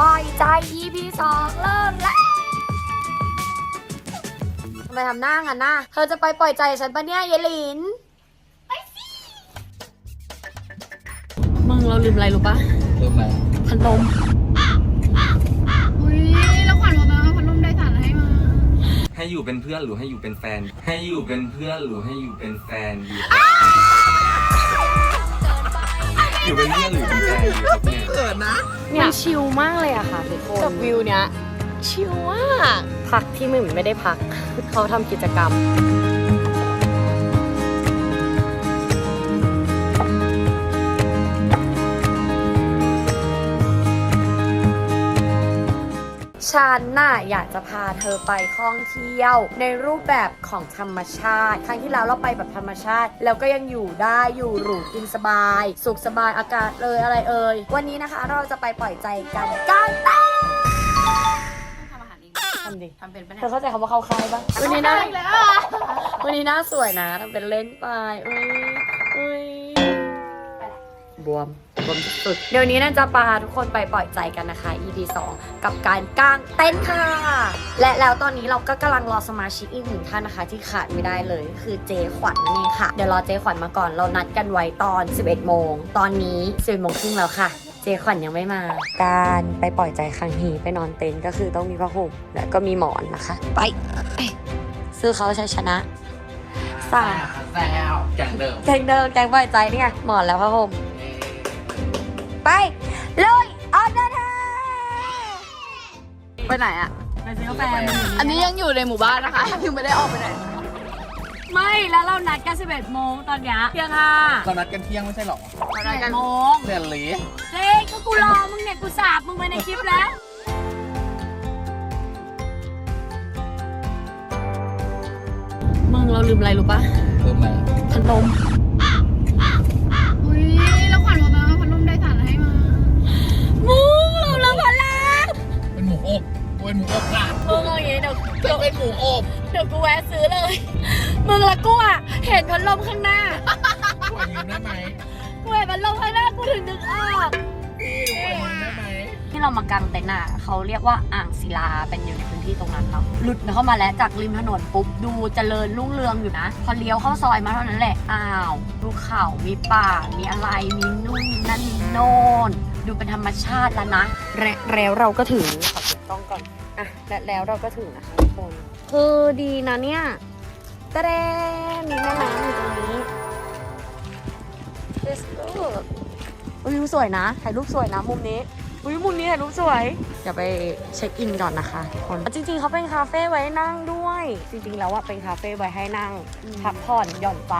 ปล่อยใจ EP สองเริ่มแล้วทำไมทำหน้างั้นน่ะเธอจะไปปล่อยใจฉันปะเนี่ยเยลิน มึงเราลืมอะไรรู้ปะเริ่มอะไรพัดลม อุ้ยแล้วขวัญบอกนะว่าพัดลมได้สารให้มาให้อยู่เป็นเพื่อนหรือให้อยู่เป็นแฟน ให้อยู่เป็นเพื่อนหรือให้อยู่เป็นแฟนดี อยู่เป็นเพื่อนหรือเป็นแฟนดีครับเนี่ยมันชิลมากเลยอะค่ะทุกคนกับวิวเนี้ยชิลมากพักที่มึงไม่ได้พัก เขาทำกิจกรรม ฉันน่ะอยากจะพาเธอไปท่องเที่ยว ในรูปแบบของธรรมชาติ ครั้งที่แล้วเราไปแบบธรรมชาติ แล้วก็ยังอยู่ได้อยู่หรูกินสบาย สุขสบายอากาศเลยอะไรเอ่ยวันนี้นะคะเราจะไปปล่อยใจกันกลางเต้นทำอาหารเองทำดิทำเป็นปะเธเนี่ยอเข้าใจคำว่าเข้าค่ายปะวันนี้หน้าวันนี้หน้าสวยนะทำเป็นเล่นไปเอ้ยเอ้ยบวม บวมสุด เดี๋ยวนี้น่าจะพาทุกคนไปปล่อยใจกันนะคะ EP 2 กับการกางเต้นท์ค่ะ และแล้วตอนนี้เราก็กำลังรอสมาชิกอีกหนึ่งท่านนะคะ ที่ขาดไม่ได้เลยคือเจขวัญนั่นเองค่ะ เดี๋ยวรอเจขวัญมาก่อน เรานัดกันไว้ตอน 11 โมง ตอนนี้ 11โมงครึ่งแล้วค่ะ เจขวัญยังไม่มา การไปปล่อยใจครั้งนี้ไปนอนเต็นท์ก็คือต้องมีผ้าห่มและก็มีหมอนนะคะ ไปเอ้ยซื้อเขาใช้ชนะสาม แซวแกงเดิม แกงเดินแกงปล่อยใจนี่ไงหมอนแล้วผ้าห่ม ไปเลยออกเดินทางไปไหนอะไปซื้อกาแฟอันนี้ยังอยู่ในหมู่บ้านนะคะ ยังไม่ได้ออกไปไหน ไม่แล้วเรานัดกัน11โมงตอนเนี้ยเที่ยงห้าเรานัดกันเที่ยงไม่ใช่หรออะไรกันโมงเรียนหลีเจ๊ก็กูรอมึงเนี่ยกูสาบมึงไปในคลิปแล้วมึงเราลืมอะไรรู้ปะเริ่มอะไรพัดลม เป็นหมูอบค่ะมึงเอาอย่างงี้เดี๋ยวจะเป็นหมูอบเดี๋ยวกูแวะซื้อเลย มึงละกูอะเห็นพัดลมข้างหน้า ขอยืมได้ไหมกูเห็นพัดลมข้างหน้ากูถึงนึกออก พี่ขอยืมได้ไหมที่เรามากางเต็นท์อะเขาเรียกว่าอ่างศิลาเป็นอยู่ในพื้นที่ตรงนั้นเนาะหลุดเข้ามาแล้วจากริมถนนปุ๊บดูเจริญรุ่งเรืองอยู่นะ พอเลี้ยวเข้าซอยมาเท่านั้นแหละอ้าวดูเขามีป่า มีอะไรมีนู่นมีนั่นมีโน่นดูเป็นธรรมชาติแล้วนะและแล้วเราก็ถึงขอติดกล้องก่อน อะและแล้วเราก็ถึงนะคะทุกคนคือดีนะเนี่ยตะเดนมีแม่น้ำอยู่ตรงนี้ Let's go วิวสวยนะถ่ายรูปสวยนะมุมนี้วิวมุมนี้ถ่ายรูปสวยเดี๋ยวไปเช็คอินก่อนนะคะทุกคนจริงๆเขาเป็นคาเฟ่ไว้นั่งด้วย จริงๆแล้วว่าเป็นคาเฟ่ไว้ให้นั่ง พักผ่อนหย่อนใจ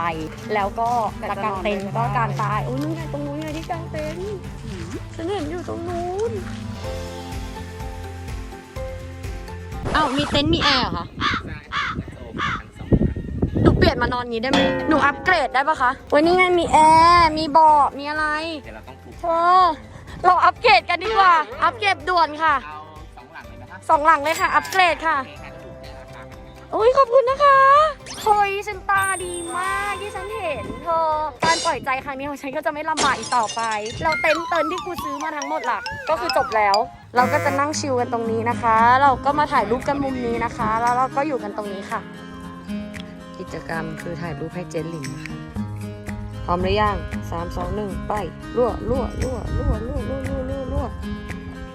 แล้วก็มากางเต็นท์ก็กางตายโอ้ยนู่นไงตรงนู้นไงที่กางเต็นท์ฉันเห็นอยู่ตรงนู้น อ้าวมีเต็นท์มีแอร์เหรอคะหนูเปลี่ยนมานอนงี้ได้ไหมหนูอัปเกรดได้ปะคะวันนี้ไงมีแอร์มีเบาะมีอะไรเดี๋ยวเราต้องถูกเธอเราอัปเกรดกันดีกว่า อัปเกรดด่วนค่ะเอาสองหลังเลยนะคะสองหลังเลยค่ะ อัปเกรดค่ะ โอเค โอ้ยขอบคุณนะคะเฮ้ยฉันตาดีมากที่ฉันเห็นเธอ การปล่อยใจครั้งนี้ของฉันก็จะไม่ลำบากอีกต่อไป เราเต็นท์เตินที่กูซื้อมาทั้งหมดหลัก ก็คือจบแล้ว เราก็จะนั่งชิลกันตรงนี้นะคะ เราก็มาถ่ายรูปกันมุมนี้นะคะ แล้วเราก็อยู่กันตรงนี้ค่ะ กิจกรรมคือถ่ายรูปให้เจนหลินนะคะพร้อมหรือยังสามสองหนึ่งไปรั่วรั่วรั่วรั่วรั่วรั่วรั่วรั่วรั่ว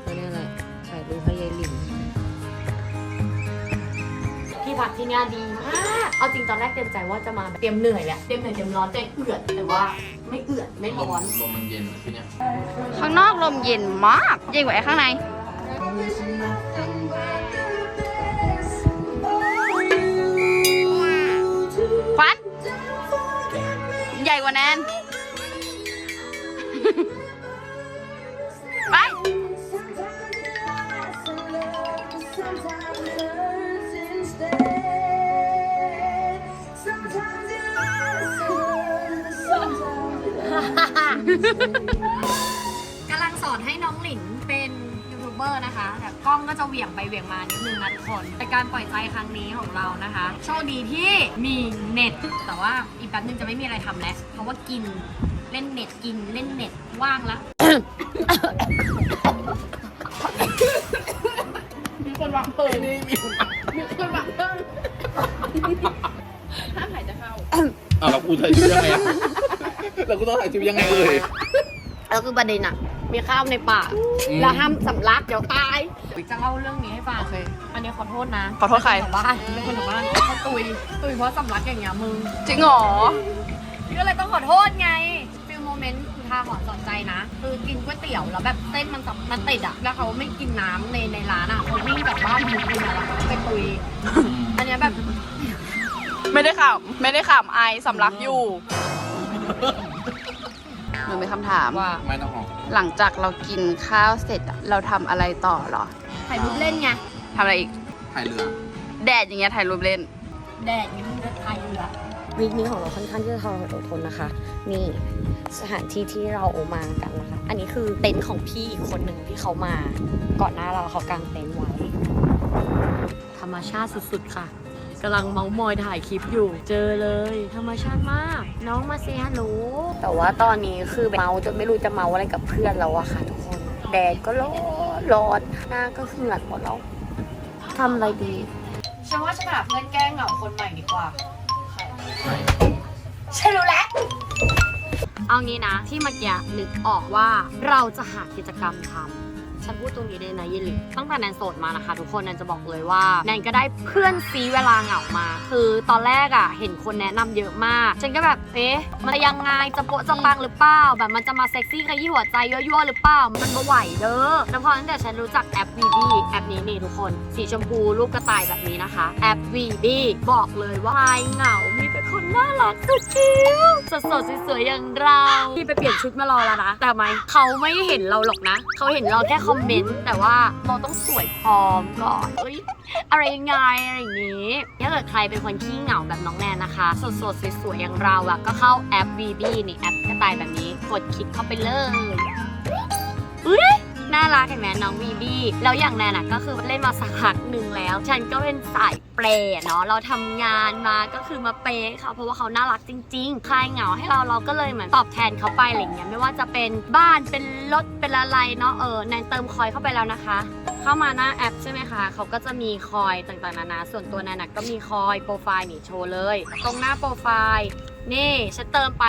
ก็นี่แหละถ่ายรูปให้ยายหลิน ที่พักที่เนี่ยดีมาก เอาจริงตอนแรกเตรียมใจว่าจะมาแบบเตรียมเหนื่อยแหละ เตรียมเหนื่อยเตรียมร้อนเตรียมเอือดแต่ว่าไม่เอือดไม่ร้อน ลมมันเย็นที่เนี่ยข้างนอกลมเย็นมากเย็นกว่าไอ้ข้างในขวัญใหญ่กว่าแนน กำลังสอนให้น้องหลินเป็นยูทูบเบอร์นะคะแต่กล้องก็จะเหวี่ยงไปเหวี่ยงมานิดนึงนะทุกคนแต่การปล่อยใจครั้งนี้ของเรานะคะ โชคดีที่มีเน็ต แต่ว่าอีกแป๊บนึงจะไม่มีอะไรทำแล้ว เพราะว่ากินเล่นเน็ตกินเล่นเน็ตว่างแล้วคนวางเพลิงนี่มีคนวางเพลิงห้ามหายจะเข้าอ้าวแล้วกูถ่ายชีวิตยังไงอะแล้วกูต้องถ่ายชีวิตยังไงเอ่ย แล้วคือประเด็นอะมีข้าวในปากอืม แล้วห้ามสำลักเดี๋ยวตาย จะเล่าเรื่องนี้ให้ฟังเลยอันนี้ขอโทษนะขอโทษใครของบ้านเป็นคนของบ้านเขาตุย ตุยเพราะสำลักอย่างเงี้ยมึงจริงเหรอ ก็เลยต้องขอโทษไงฟิลโมเมนต์คือทาหอนสอนใจนะ คือกินก๋วยเตี๋ยวแล้วแบบเส้นมันสับมันติดอะแล้วเขาไม่กินน้ำในในร้านอะเขาวิ่งกลับบ้านมุกกินอะแล้วเขาไปตุย อันเนี้ยแบบไม่ได้ขำไม่ได้ขำไอสำลักอยู่ห นูมีคำถาม ว่าไม่ต้องออกหลังจากเรากินข้าวเสร็จอะเราทำอะไรต่อเหรอถ่ายรูปเล่นไง ทำอะไรอีกถ่ายเรือ แดดอย่างเงี้ยถ่ายรูปเล่น แดดนี่มันจะไทยอยู่ละวีคนี้ของเราค่อนข้างที่จะทรหดอดทนนะคะ นี่สถานที่ที่เรามากันนะคะ อันนี้คือเต็นท์ของพี่อีกคนหนึ่งที่เขามา ก่อนหน้าเราเขากางเต็นท์ไว้ ธรรมชาติสุดๆค่ะ กำลังเมามอยถ่ายคลิปอยู่ เจอเลย ธรรมชาติมาก น้องมาเซฮัลโหลแต่ว่าตอนนี้คือเมาจนไม่รู้จะเมาอะไรกับเพื่อนแล้วอะค่ะทุกคน แดดก็ร้อนร้อนหน้าก็เหือดหมดแล้วทำอะไรดี ฉันว่าฉันหาเพื่อนแกล้งเหงาคนใหม่ดีกว่า ฉันรู้แล้ว เอางี้นะที่เมื่อกี้นึกออกว่าเราจะหากิจกรรมทำ ฉันพูดตรงนี้เลยนะยิลิตั้งแต่แนนโสดมานะคะ ทุกคนแนนจะบอกเลยว่าแนนก็ได้เพื่อนซีเวลาเหงามา คือตอนแรกอะ่ะเห็นคนแนะนำเยอะมาก ฉันก็แบบเอ๊ะมันยังไงจะโปะจะปังหรือเปล่าแบบมันจะมาเซ็กซี่ขยี้หัวใจยั่วๆหรือเปล่ามันมาไหวเด้อแล้วพอตั้งแต่ฉันรู้จักแอป VB แอปนี้นี่ทุกคน สีชมพูรูปกระต่ายแบบนี้นะคะ แอป VB บอกเลยว่าใครเหงามี คนน่ารักสุดคิ้วสดๆสวยๆอย่างเราที่ไปเปลี่ยนชุดมารอแล้วนะ แต่ไหมเขาไม่เห็นเราหรอกนะ เขาเห็นเราแค่คอมเมนต์ แต่ว่าเราต้องสวยพร้อมก่อนเอ้ยอะไรยังไงอะไรอย่างนี้ถ้าเกิดใครเป็นคนขี้เหงาแบบน้องแนนนะคะ สดๆสวยๆอย่างเราอะก็เข้าแอป VB นี่แอปกระต่ายแบบนี้ กดคลิกเข้าไปเลยอุ้ย น่ารักเห็นไหมน้องวีบี้แล้วอย่างแนนอะก็คือเล่นมาสักพักหนึ่งแล้ว ฉันก็เป็นสายเปรย์เนาะเราทำงานมาก็คือมาเปย์เขาเพราะว่าเขาน่ารักจริงๆคลายเหงาให้เราเราก็เลยเหมือนตอบแทนเขาไปอะไรเงี้ยไม่ว่าจะเป็นบ้านเป็นรถเป็นอะไรเนาะเออแนนเติมคอยเข้าไปแล้วนะคะเข้ามาหน้าแอปใช่ไหมคะ เขาก็จะมีคอยต่างๆนานา ส่วนตัวแนนนะก็มีคอยโปรไฟล์นี่โชว์เลย ตรงหน้าโปรไฟล์ นี่ฉันเติมไป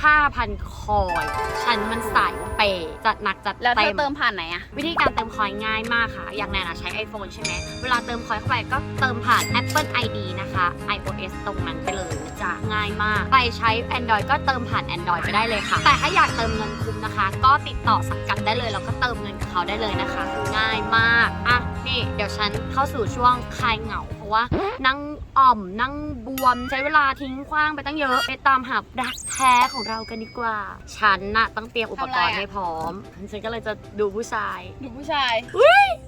45,000 คอย ฉันมันสายเปย์จัดหนักจัดแล้วเธเต็อม เติมผ่านไหนอะวิธีการเติมคอยง่ายมากค่ะ อย่างแนนอะใช้ iPhone ใช่ไหม เวลาเติมคอยเข้าไปก็เติมผ่าน Apple ID นะคะ iOS ตรงนั้นไปเลยนะจ๊ะง่ายมาก ใครใช้ Android ก็เติมผ่าน Android ไปได้เลยค่ะ แต่ถ้าอยากเติมเงินคุ้มนะคะ ก็ติดต่อสังกัดได้เลย แล้วก็เติมเงินกับเขาได้เลยนะคะคือง่ายมาก อะ นี่ เดี๋ยวฉันเข้าสู่ช่วงคลายเหงา เพราะว่านั่ง อ่อมนั่งบวม ใช้เวลาทิ้งขว้างไปตั้งเยอะ ไปตามหารักแท้ของเรากันดีกว่า ฉันน่ะต้องเตรียมอุปกรณ์ให้พร้อม ฉันก็เลยจะดูผู้ชายดูผู้ชาย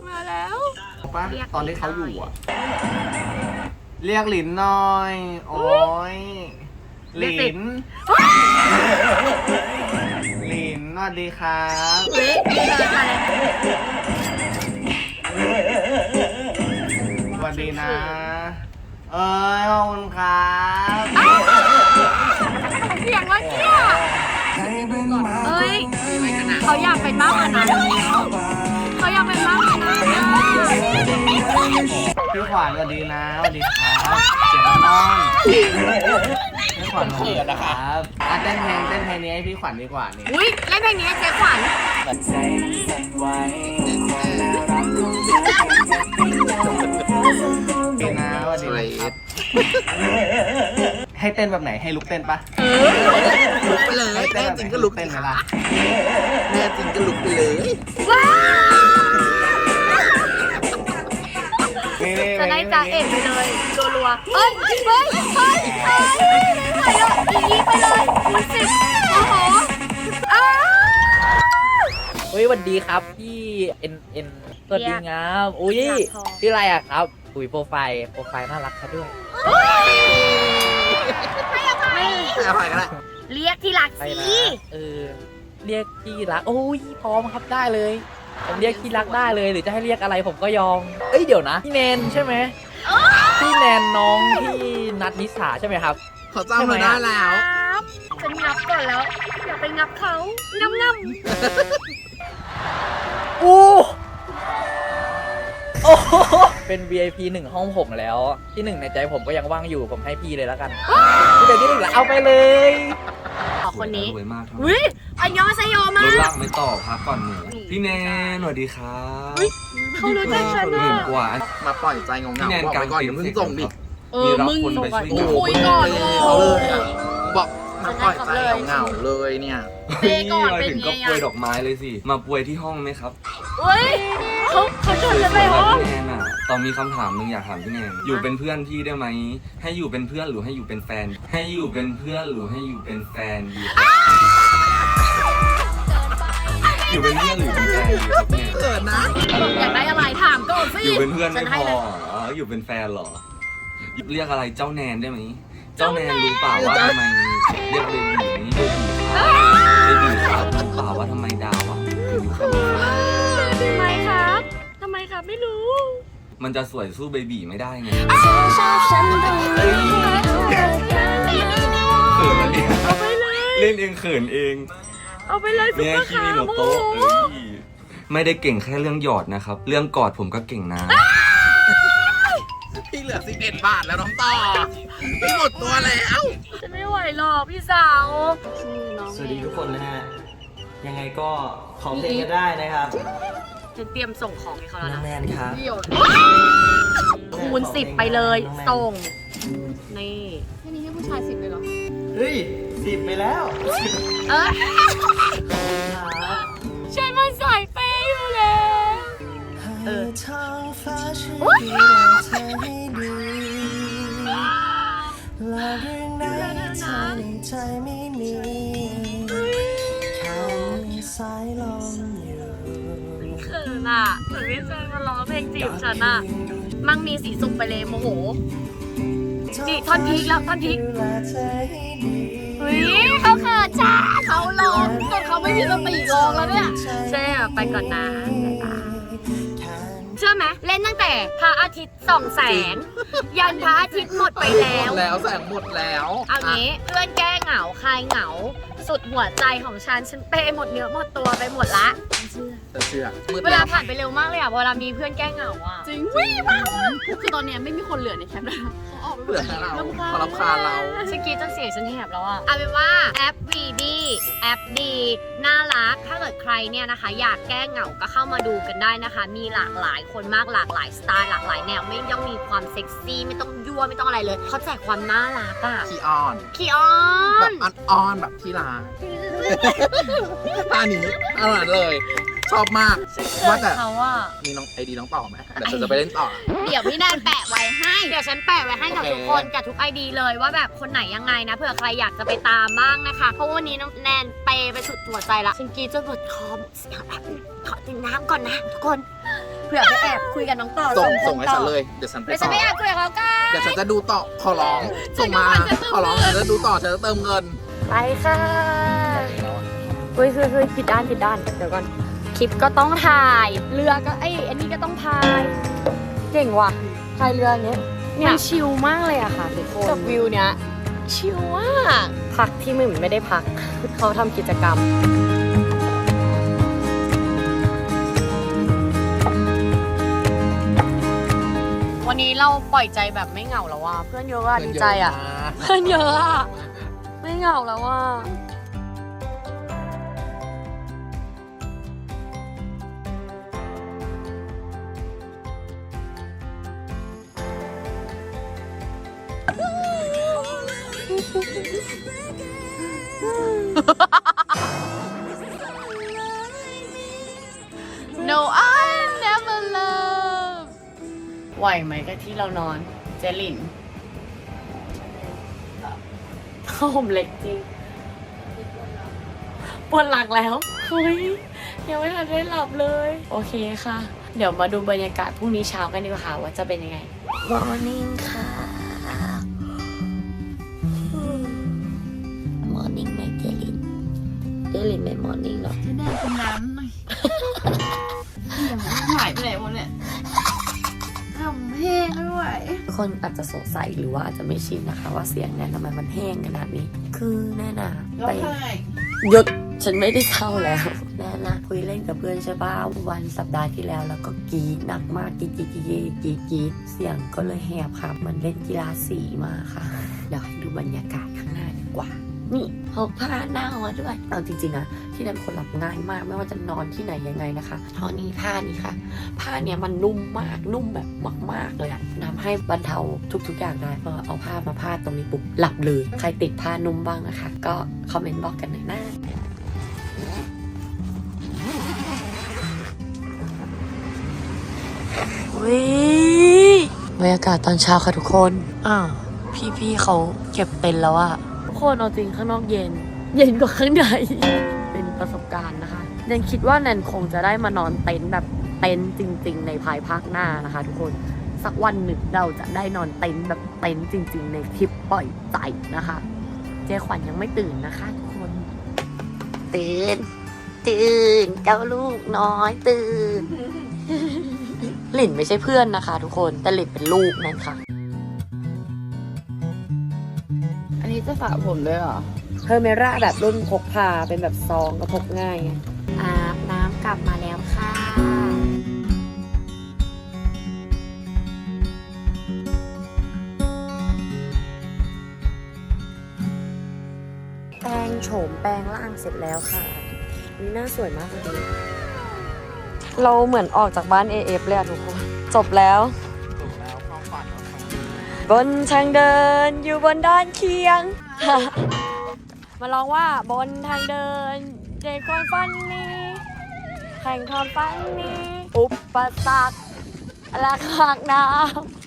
มาแล้วป่ะเรียก ตอนที่เขาอยู่อะเรียกหลินหน่อย โอ้ยหเรียกลิสินหลินสวัสดีครับเฮ้ยเจอมาแล้วสวัสดีนะ เอ้ยขอบคุณครับเสียงเมื่อกี้อะเอ้ยเขาอยากเป็นมากกว่านั้นเขาอยากเป็นมากกว่านั้นะพี่ขวัญสวัสดีนะสวัสดีครับเสียงน้องพี่ขวัญสวัสดีครับอะเต้นเพลงเต้นเพลงนี้ให้พี่ขวัญดีกว่านี่อุ้ยเล่นเพลงนี้ให้เจ๊ขวัญ ให้เต้นแบบไหนให้ลุกเต้นปะลุกไปเลยแน่จริงก็ลุกเต้นไหมล่ะแน่จริงก็ลุกไปเลยว้าวจะได้จ่าเอกไปเลยรัวๆเฮ้ยเฮ้ยเฮ้ยเฮ้ยไม่ไหวแล้วอย่างนี้ไปเลยคูณสิบโอ้โหอ้าวเฮ้ยสวัสดีครับพี่เอ็นเอ็นสวัสดีครับอุ้ยอยากทองพี่อะไรอะครับอุ้ยโปรไฟล์โปรไฟล์น่ารักครับด้วย ไม่เอาไปกันละเรียกที่รักไปสินะเออ เรียกที่รัก โอ้ยพร้อมครับได้เลย ผมเรียกที่รักได้เลย หรือจะให้เรียกอะไรผมก็ยอม เอ้ยเดี๋ยวนะพี่แนนใช่ไหมพี่แนนน้องที่นัดนิสาใช่ไหมครับ ขอจ้างมาได้แล้ว ครับฉันงับก่อนแล้วอย่าไปงับเขางับงับอู้โอ้ เป็น VIP หนึ่งห้องผมแล้ว ที่หนึ่งในใจผมก็ยังว่างอยู่ผมให้พี่เลยแล้วกันพี่เป็นที่หนึ่งแล้วเอาไปเลยขอคนนี้รวยมากเท่าอุ้ยอันยองไซโยมารถลากไม่ต่อพักก่อนหนูพี่แนนสวัสดีครับเขารู้จักฉันหอะมื่นกว่ามาปล่อยใจเงาพี่ๆแนนบอกกลาไปงก่อนเต็อย่าเพิ่งเสร็จส่งดิเอมีอรับมึงคนไปช่วยโอ้งานโหคุยก่อนเขาเลยอะบอกมาปล่อยใจเงาๆเลยเนี่ยเปย์ก่อนเป็นถึงไงก็อะปวยดอกไม้เลยสิ มาปวยที่ห้องไหมครับเฮ้ยเขาเขาชวนฉันไปห้องพี่แนนอะ ตอนมีคำถามหนึงอยากถามพี่แนนอยู่เป็นเพื่อนพี่ได้ไหม ให้อยู่เป็นเพื่อนหรือให้อยู่เป็นแฟน ให้อยู่เป็นเพื่อนหรือให้อยู่เป็นแฟนดีครับอยู่เป็นเพื่อนหรือเป็นแฟนดีครับเนี่ยเกิดนะอยากได้อะไรถามก่อนสิอยู่เป็นเพื่อนฉัไม่นพให้อเลยอ๋ออยู่เป็นแฟนเหรอเรียกอะไรเจ้าแนนได้ไหมเจ้าแนนรู้เปล่าว่าทำไมเรียกเบบีนี้เบบีครับเบบีครับรู้เปล่าว่าทำไมดาวอะถึงอยู่แค่นี้ทำไมครับ ทำไมครับไม่รู้ มันจะสวยสู้เบบีไม่ได้ไงชอบฉันตรงนี้เขินแล้วเนี่ยเอาไปเลยเล่นเองเขินเองเอาไปเลยซุปเนี่ยเปอร์คีคามิร์โนโมโตะเอ้ยไม่ได้เก่งแค่เรื่องหยอดนะครับ เรื่องกอดผมก็เก่งนะพี่เหลือ11บาทแล้วน้องต่อพี่หมดตัวแล้วฉันไม่ไหวหรอกพี่สาวสวัสดีทุกคนนะฮะยังไงก็ขอเพลงกันได้นะครับ จะเตรียมส่งของให้เขาแล้วน้องนะแมนครับเดี่ยวคูณสิบไปเลย ส่ง นี่ แค่นี้ให้ผู้ชายสิบเลยเหรอ เฮ้ยสิบไปแล้วเออครับฉันมันสายเปย์อยู่แล้ว เออท้องฟ้าช่วยดูแลเธอให้ดีและเรื่องไหนเธอในใจไม่มีแค่มีสายลม มือนพี่เจนมาร้องเพลงจีบฉันอะมั่งมีสีสุกไปเลยโมโหนี่ท่อนพีคแล้วท่อนพีคดูแลเธอให้ดีเฮ้ยเขาเขินจ้าเขาลองจนเขาไม่มีสติลองแล้วเนี่ยใช่อะไปก่อนนะ ล่นตั้งแต่พระอาทิตย์ส่องแสง ยันพระอาทิตย์หมดไปหแล้มวดแล้วแสงหมดแล้วเอางี้เพื่อนแก้เหงาคลายเหงา สุดหัวใจของฉันฉันเปย์หมดเนื้อหมดตัวไปหมดละฉันเชื่อจะเชื่อมืดเวแล้ลาวผ่านไปเร็วมากเลยอะเวลามีเพื่อนแก้เหงาอะจริงวิ่งว้าวคือตอนเนี้ยไม่มีคนเหลือในแคมป์แล้ว เขาออกไปหมเหลืดอแค่เราแล้วเขารับคาญเราฉันกรีดจนเสียงฉันแหบแล้วอะ เอาเป็นว่าแอป VD แอปดีน่ารัก ถ้าเกิดใครเนี่ยนะคะ อยากแก้เหงาก็เข้ามาดูกันได้นะคะ มีหลากหลายคนมากหลากหลายสไตล์หลากหลายแนวไม่ต้องมีความเซ็กซี่ไม่ต้องยั่วไม่ต้องอะไรเลย เขาแจกความน่ารักอะขี้อ้อนขี้อ้อแบบนอ้อนๆแบบที่ลาท่านี้อร่อยเลย ชอบมากว่าแต่เขาอะมีน้องไอดีน้องต่อไหมเดี๋ยวฉันจะไปเล่นต่อ เดี๋ยวพี่แนนแปะไว้ให้ เดี๋ยวฉันแปะไว้ให้กับโอเคทุกคนกับทุกไอดีเลยว่าแบบคนไหนยังไงนะเผื่อใครอยากจะไปตามบ้างนะคะ เพราะวันนี้น้องแนนเปย์ไปสุดหัวใจละฉันกรีดจนปวดคอเสียงแบบขอดื่มน้ำก่อนนะทุกคนเผื่อไปแอบคุยกับน้องต่อส่งคส่งให้ต่ฉัอนเลยเดี๋ยวฉันไปเดี๋ยวฉัต่นอไม่แอบคุยกับเขากันเดี๋ยวฉันจะดูต่อขอร้องส่งมาขอร้องฉันจะดูต่อฉันจะเติมเงินไปค่ะเฮ้ยเฮ้ยเฮ้ยผิดด้านผิดด้านเดี๋ยวก่อน คลิปก็ต้องถ่าย เรือก็ไอยอันนี้ก็ต้องพาย เก่งว่ะพายเรืออย่างเงี้ยมันชิลมากเลยอะค่ะทุกคนกับวิวเนี้ยชิลมากพักที่มึงไม่ได้พักเขาทำกิจกรรมวันนี้เราปล่อยใจแบบไม่เหงาแล้วว่ะเพื่อนเยอะอะดีใจอะเพื่อนเยอะอะไม่เหงาแล้วว่ะ No I never love ไหวไหมกับที่เรานอน เจลินข้าผมเล็กจริงปวดหลังแล้วเฮ้ยยังไม่ทันได้หลับเลย โอเคค่ะ เดี๋ยวมาดูบรรยากาศพรุ่งนี้เช้ากันดีกว่าค่ะว่าจะเป็นยังไง Morning ค่ะ เจลินไม่ Morning หรอพี่แนนเป็นน้ำหน่อยเดี๋ยวมันหายไปไหนหมดเนี่ยทำเพลงไม่ไหวทุกคนอาจจะสงสัยหรือว่าอาจจะไม่ชินนะคะ ว่าเสียงแนนทำไมมันแห้งขนาดนี้ คือแน่นาร้อไปงไห้หยุดฉันไม่ได้เศร้าแล้ว แน่นะคุยเล่นกับเพื่อนใช่ป่ะวันสัปดาห์ที่แล้ว แล้วก็กรีดหนักมากกรีดกรีดกรีดกรีดกรีดกรีดเสียงก็เลยแหบครับมันเล่นกีฬาสีมาค่ะ เดี๋ยวให้ดูบรรยากาศข้างหน้าดีกว่า นี่หกผ้าหน้ามาด้วยเอาจริงๆนะที่นั่นคนหลับง่ายมาก ไม่ว่าจะนอนที่ไหนยังไงนะคะเท่านี้ผ้านี้ค่ะ ผ้าเนี่ยมันนุ่มมากนุ่มแบบมากๆเลยอะทำให้บรรเทาทุกๆอย่างได้พอเอาผ้ามาพาดตรงนี้ปุ๊บหลับเลยใครติดผ้านุ่มบ้างนะคะ ก็คอมเมนต์บอกกันหน่อยนะวิบรรยากาศตอนเช้าค่ะทุกคนอ้าวพี่ๆเขาเก็บเต็นท์แล้วอะทุก คนเอาจริงข้างนอกเย็น เย็นกว่าข้างใน เป็นประสบการณ์นะคะแนนคิดว่าแนนคงจะได้มานอนเต็นท์แบบเต็นท์จริง ๆ ในภายภาคหน้านะคะ ทุกคนสักวันหนึ่งเราจะได้นอนเต็นท์แบบเต็นท์จริง ๆ ในทริปปล่อยใจนะคะ เจ๊ขวัญยังไม่ตื่นนะคะ ทุกคน ตื่น ตื่นเจ้าลูกน้อยตื่น หลินไม่ใช่เพื่อนนะคะ ทุกคนแต่หลินเป็นลูกนั่นค่ะ จะฝากผมด้วยเหรอเพอร์เมร่าแบบรุ่นพกพาเป็นแบบซองก็พกง่ายไงอาบน้ำกลับมาแล้วค่ะ แปรงโฉมแปรงร่างเสร็จแล้วค่ะนี่หน้าสวยมากเลยเราเหมือนออกจากบ้าน AF เลยอะทุกคน จบแล้ว บนทางเดินอยู่บนด้านเคียง มาลองว่าบนทางเดินเด็กความฝันนี้แข่งความฝันนี้ อุปสรรคราคากน้ำ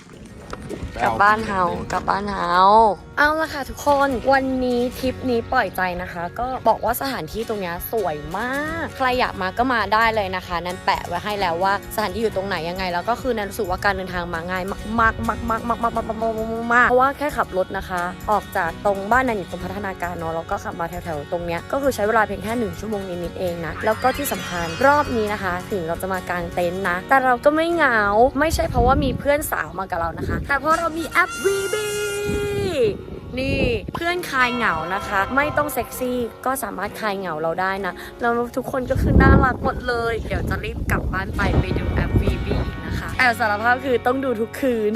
กลับบ้านเฮากลับบ้านเฮาเอาละค่ะทุกคนวันนี้ทริปนี้ปล่อยใจนะคะ ก็บอกว่าสถานที่ตรงเนี้ยสวยมาก ใครอยากมาก็มาได้เลยนะคะ นันแปะไว้ให้แล้วว่าสถานที่อยู่ตรงไหนยังไง แล้วก็คือนันรู้สึกว่าการเดินทางมาง่ายมากๆมากๆมากๆมากๆมากๆมากๆมากๆมากๆเพราะว่าแค่ขับรถนะคะ ออกจากตรงบ้านนันอยู่ตรงพัฒนาการเนาะแล้วก็ขับมาแถวๆตรงเนี้ยก็คือใช้เวลาเพียงแค่หนึ่งชั่วโมงนิดๆเองนะแล้วก็ที่สำคัญรอบนี้นะคะ ถึงเราจะมากางเต็นท์นะ แต่เราก็ไม่เหงาไม่ใช่เพราะว่ามีเพื่อนสาวมากับเรานะคะ แต่เพราะเรามีแอปวีบีนี่เพื่อนคลายเหงานะคะ ไม่ต้องเซ็กซี่ก็สามารถคลายเหงาเราได้นะแล้วทุกคนก็คือน่ารักหมดเลย เดี๋ยวจะรีบกลับบ้านไปไปดูแอป VB อีกนะคะแอบสารภาพคือต้องดูทุกคืน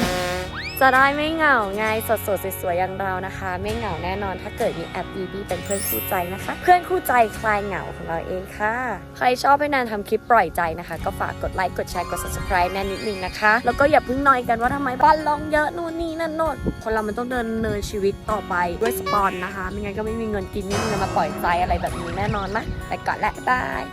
จะได้ไม่เหงาไงสดสดสวยๆอย่างเรานะคะ ไม่เหงาแน่นอนถ้าเกิดมีแอป VB เป็นเพื่อนคู่ใจนะคะ เพื่อนคู่ใจคลายเหงาของเราเองค่ะ ใครชอบให้แนนทำคลิปปล่อยใจนะคะ ก็ฝากกดไลค์กดแชร์กด subscribe แนนนิดนึงนะคะ แล้วก็อย่าเพิ่งนอยกันว่าทำไมบ้านลองเยอะนู่นนี่นั่นโน่นคนเรามันต้องเดินเนินชีวิตต่อไปด้วยสปอนนะคะไม่งั้นก็ไม่มีเงินกินไม่มีเงินมาปล่อยใจอะไรแบบนี้แน่นอนนะไปก่อนและบาย